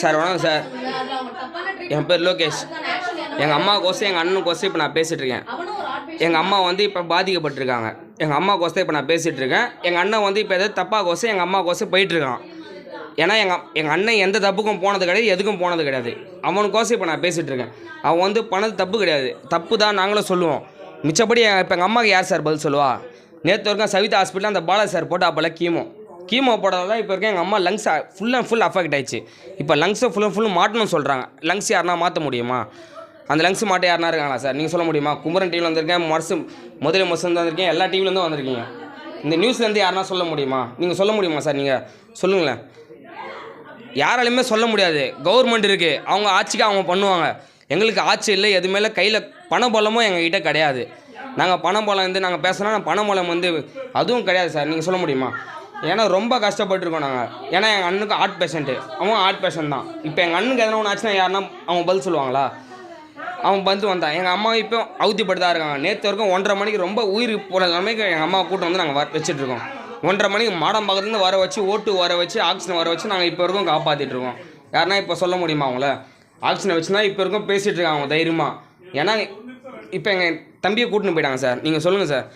Sir வணக்கம் sir. என் பேர் லோகேஷ். எங்கள் அம்மாவுக்கோசம் எங்கள் அண்ணனுக்கோசம் இப்போ நான் பேசிகிட்டு இருக்கேன் எங்கள் அம்மா வந்து இப்போ பாதிக்கப்பட்டிருக்காங்க. எங்கள் அம்மாவுக்கோசம் இப்போ நான் பேசிகிட்டு இருக்கேன் எங்கள் அண்ணன் வந்து இப்போ எதாவது தப்பாக்கோசம் எங்கள் அம்மாவுக்கோசம் போயிட்டுருக்கான். ஏன்னா எங்கள் எங்கள் அண்ணன் எந்த தப்புக்கும் போனது கிடையாது எதுக்கும் போனது கிடையாது. அவனுக்கோசம் இப்போ நான் பேசிகிட்டு இருக்கேன் அவன் வந்து பண்ணது தப்பு கிடையாது. தப்பு தான் நாங்களும் சொல்லுவோம். மிச்சப்படி இப்போ எங்கள் அம்மாவுக்கு யார் சார் பதில் சொல்லுவா? நேற்று வரைக்கும் சவிதா ஹாஸ்பிட்டலில் அந்த பாலா சார் போட்டு அப்போல்லாம் கீமோ. கீமோ போட்டதால இப்போ இருக்க எங்கள் அம்மா lungs full and full affect ஆயிடுச்சு. இப்போ லங்ஸை ஃபுல் அண்ட் ஃபுல் மாட்டணும்னு சொல்கிறாங்க லங்ஸ் யாருனா மாற்ற முடியுமா? அந்த லங்ஸ் மாட்ட யாருனா இருக்காங்களா சார் நீங்கள் சொல்ல முடியுமா? குமரன் டிவியில் வந்திருக்கேன் மர்சு முதல மர்சன் வந்திருக்கேன் எல்லா டிவிலேருந்து வந்திருக்கீங்க. இந்த நியூஸ்லேருந்து யாருனா சொல்ல முடியுமா? நீங்கள் சொல்ல முடியுமா சார் நீங்கள் சொல்லுங்களேன். யாராலையுமே சொல்ல முடியாது. கவர்மெண்ட் இருக்குது அவங்க ஆட்சிக்கு அவங்க பண்ணுவாங்க. எங்களுக்கு ஆட்சி இல்லை எதுவுமே இல்லை கையில் பண பலமும் எங்ககிட்ட கிடையாது. நாங்கள் பணம் பலம் வந்து நாங்கள் பேசுனா பண பலம் வந்து அதுவும் கிடையாது சார் நீங்கள் சொல்ல முடியுமா? ஏன்னா ரொம்ப கஷ்டப்பட்டுருக்கோம் நாங்கள் ஏன்னா எங்கள் அண்ணனுக்கு ஹார்ட் பேஷண்ட்டு அவன் ஹார்ட் பேஷண்ட் தான். இப்போ எங்கள் அண்ணனுக்கு எதனா ஒன்று ஆச்சுன்னா யாருன்னா அவங்க பதில் சொல்லுவாங்களா? அவன் வந்து வந்தான். எங்கள் அம்மா இப்போ அவுத்திப்பட்டு தான் இருக்காங்க. நேற்று வரைக்கும் ஒன்றரை மணிக்கு ரொம்ப உயிர் போன நிலைமைக்கு எங்கள் அம்மா கூட்டம் வந்து நாங்கள் வச்சுட்டு வச்சுட்ருக்கோம் ஒன்றரை மணிக்கு மாடம் பக்கத்துலேருந்து வர வச்சு ஓட்டு வர வச்சு ஆக்சிஜன் வர வச்சு நாங்கள் இப்போ வரைக்கும் காப்பாற்றிட்டு இருக்கோம் யாருன்னா இப்போ சொல்ல முடியுமா அவங்கள? ஆக்சிஜனை வச்சுனா இப்போ வரைக்கும் பேசிகிட்டு இருக்காங்க அவங்க தைரியமாக ஏன்னா இப்போ எங்கள் தம்பியை கூட்டின்னு போயிட்டாங்க சார். நீங்கள் சொல்லுங்கள் சார்.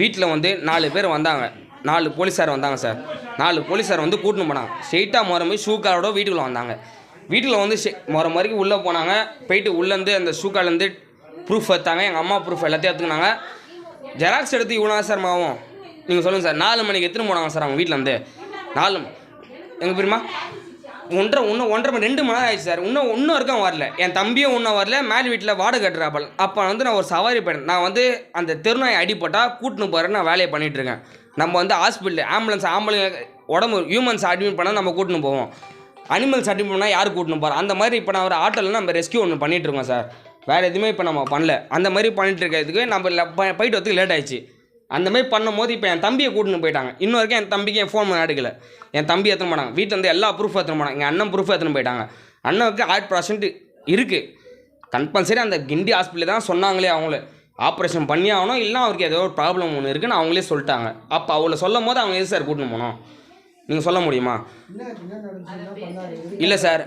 வீட்டில் வந்து நாலு பேர் வந்தாங்க. நாலு போலீஸார் வந்தாங்க சார். நாலு போலீஸார் வந்து கூட்டின்னு போனாங்க. ஸ்ட்ரெயிட்டாக முறை போய் ஷூக்காரோட வீட்டுக்குள்ளே வந்தாங்க. வீட்டில் வந்து ஷே- முறை முறைக்கு உள்ளே போனாங்க. போயிட்டு உள்ளேருந்து அந்த ஷூக்காலேருந்து ப்ரூஃப் எடுத்தாங்க. எங்கள் அம்மா ப்ரூஃப் எல்லாத்தையும் எடுத்துக்கினாங்க. ஜெராக்ஸ் எடுத்து இவ்வளோ சார் மாவும். நீங்கள் சொல்லுங்கள் சார். நாலு மணிக்கு எத்தனை போனாங்க சார் அவங்க வீட்டிலேருந்து நாலு எங்கள் பெரியமா ஒன்றரை இன்னும் ஒன்றரை மணி ரெண்டு மணி நேரம் ஆயிடுச்சு சார். இன்னும் இன்னும் வரைக்கும் வரல. என் தம்பியும் இன்னும் வரல. மேல் வீட்டில் வாடகை கட்டுறாப்பல் அப்போ வந்து நான் ஒரு சவாரி போயிட்டேன் நான் வந்து அந்த தெருநாய் அடிப்பட்டால் கூட்டின்னு போகிறேன் நான் வேலையை பண்ணிகிட்ருக்கேன் நம்ம வந்து ஹாஸ்பிட்டல் ஆம்புலன்ஸ் ஆம்புலன்ஸ் உடம்பு ஹியூமன்ஸ் அட்மிட் பண்ணால் நம்ம கூட்டின்னு போவோம். அனிமல்ஸ் அட்மிட் பண்ணால் யார் கூட்டின்னு போகிறோம் அந்த மாதிரி இப்போ நான் ஒரு ஆட்டோவில் நம்ம ரெஸ்கியூ ஒன்று பண்ணிட்டு இருக்கோம் சார் வேறு எதுவுமே இப்போ நம்ம பண்ணல. அந்த மாதிரி பண்ணிட்டு இருக்கிறதுக்கு நம்ம போயிட்டு வரதுக்கு லேட் ஆயிடுச்சு. அந்த மாதிரி பண்ணும்போது இப்போ என் தம்பியை கூட்டின்னு போயிட்டாங்க. இன்னும் வரைக்கும் என் தம்பிக்கு என் ஃபோன் பண்ண எடுக்கல. என் தம்பி எத்தனை போனாங்க வீட்டில் வந்து எல்லா ப்ரூஃப் எத்தனை போனாங்க எங்கள் அண்ணன் ப்ரூஃப் எடுத்துன்னு போயிட்டாங்க? அண்ணனுக்கு ஹார்ட் பர்சன்ட் இருக்குது கம்பல்சரி அந்த கிண்டி ஹாஸ்பிட்டல் தான் சொன்னாங்களே அவங்களே. ஆப்ரேஷன் பண்ணி ஆகணும் இல்லை அவருக்கு ஏதோ ஒரு ப்ராப்ளம் ஒன்று இருக்குன்னு அவங்களே சொல்லிட்டாங்க. அப்போ அவளை சொல்லும் போது அவங்க எது சார் கூட்டின்னு போனோம்? நீங்கள் சொல்ல முடியுமா? இல்லை சார்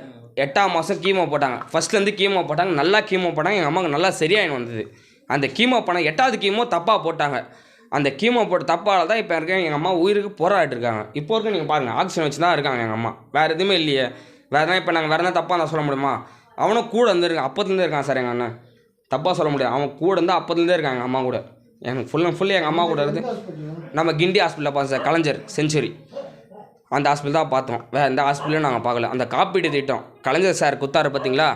எட்டாம் மாதம் கீமோ போட்டாங்க. ஃபஸ்ட்லேருந்து கீமோ போட்டாங்க நல்லா கீமோ போட்டாங்க எங்கள் அம்மாவுக்கு நல்லா சரியாயின்னு வந்தது. அந்த கீமோ பண்ண எட்டாவது கீமோ தப்பாக போட்டாங்க. அந்த கீமோ போட்ட தப்பால் தான் இப்போ இருக்க எங்கள் அம்மா உயிருக்கு போராடிட்டு இருக்காங்க. இப்போ வரைக்கும் நீங்கள் பாருங்கள் ஆக்சிஜன் வச்சு தான் இருக்காங்க எங்கள் அம்மா. வேறு எதுவுமே இல்லையே. வேறு எதனா இப்போ நாங்கள் வேறு எதனா தப்பாக நான் சொல்ல முடியுமா? அவனும் கூட இருந்திருக்கான் அப்போத்துலேருந்து இருக்கான் சார் எங்கள் அண்ணன். தப்பாக சொல்ல முடியாது. அவன் கூட இருந்தால் அப்போதுலேருந்தே இருக்காங்க எங்கள் அம்மா கூட. எனக்கு ஃபுல் அண்ட் ஃபுல்லி எங்கள் அம்மா கூட இருந்து நம்ம கிண்டி ஹாஸ்பிட்டலில் பார்த்தோம் சார் கலைஞர் செஞ்சுரி அந்த ஹாஸ்பிட்டல் தான் பார்த்தோம். வேறு எந்த ஹாஸ்பிட்டலும் நாங்கள் பார்க்கல. அந்த காப்பீடு திட்டம் கலைஞர் சார் குத்தாரு பார்த்தீங்களா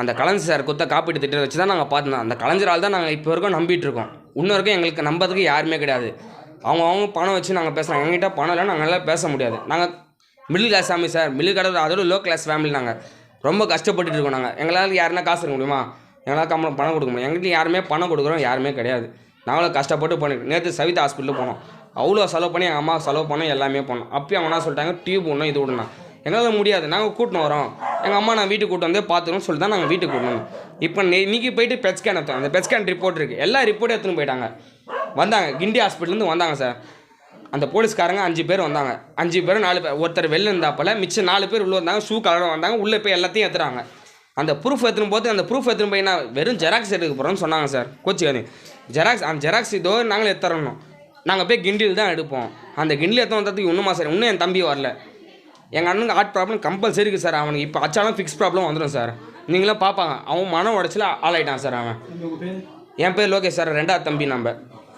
அந்த கலைஞர் சார் குத்த காப்பீட்டு திட்டத்தை வச்சு தான் நாங்கள் பார்த்தோம் அந்த கலைஞரால் தான் நாங்கள் இப்போ வரைக்கும் நம்பிட்டு இருக்கோம். இன்னும் வரைக்கும் எங்களுக்கு நம்பதுக்கு யாருமே கிடையாது. அவங்க அவங்க பணம் வச்சு நாங்கள் பேசுகிறோம் எங்ககிட்ட பணம் இல்லை நாங்கள் எல்லாம் பேச முடியாது. நாங்கள் middle class family sir middle class அதோட லோ கிளாஸ் ஃபேமிலி நாங்கள் ரொம்ப கஷ்டப்பட்டுட்டு இருக்கோம் நாங்கள் எங்களால் யாருன்னா காசு இருக்க முடியுமா? எங்களால் கம்ம பணம் கொடுக்க முடியும். எங்கள்கிட்ட யாருமே பணம் கொடுக்குறோம் யாருமே கிடையாது. நாங்களும் கஷ்டப்பட்டு பண்ணிட்டு நேற்று சவிதா ஹாஸ்பிட்டலுக்கு போனோம். அவ்வளோ செலவு பண்ணி எங்கள் அம்மா செலவு பண்ணோம் எல்லாமே பண்ணோம். அப்பயும் அவங்க என்ன சொல்லிட்டாங்க டியூப் ஒன்றும் இது விடணும் எங்களால் முடியாது. நாங்கள் கூட்டின்னு வரோம். எங்கள் அம்மா நான் வீட்டுக்கு கூட்டு வந்தே பார்த்துக்கணும்னு சொல்லி தான் நாங்கள் வீட்டுக்கு கூட்டணும் இப்போ இன்றைக்கி போயிட்டு பெட் எடுத்தோம். அந்த பெட் ரிப்போர்ட் இருக்குது எல்லா ரிப்போர்ட்டும் எடுத்துன்னு போயிட்டாங்க. வந்தாங்க. கிண்டி ஹாஸ்பிட்டலேருந்து வந்தாங்க சார் அந்த போலீஸ்காரங்க அஞ்சு பேர் வந்தாங்க. அஞ்சு பேர் நாலு பேர். ஒருத்தர் வெளில இருந்தாப்பல மிச்சம் நாலு பேர் உள்ளே வந்தாங்க. ஷூ கலரும் வந்தாங்க. உள்ளே போய் எல்லாத்தையும் ஏற்றுறாங்க அந்த ப்ரூஃப் எடுத்துன்னு போது அந்த ப்ரூஃப் எடுத்துன்னு போய் நான் வெறும் ஜெராக்ஸ் எடுக்க போகிறோன்னு சொன்னாங்க சார் கோச்சிக்காது ஜெராக்ஸ் அந்த ஜெராக்ஸ் இதோ நாங்களே எடுத்துறணும். நாங்கள் போய் கிண்டியில் தான் எடுப்போம். அந்த கிண்டில் எடுத்து வந்ததுக்கு இன்னுமா சார் இன்னும் என் தம்பி வரல. எங்கள் அண்ணனுக்கு ஹார்ட் ப்ராப்ளம் கம்பல்சரி இருக்குது சார் அவனுக்கு இப்போ அச்சாலும் ஃபிக்ஸ் ப்ராப்ளம் வந்துடும் சார் நீங்களே பார்ப்பாங்க அவன் மன உடச்சில ஆளாயிட்டான் சார் அவன். என் பேர் லோகேஷ் சார் ரெண்டாவது தம்பி நம்ம.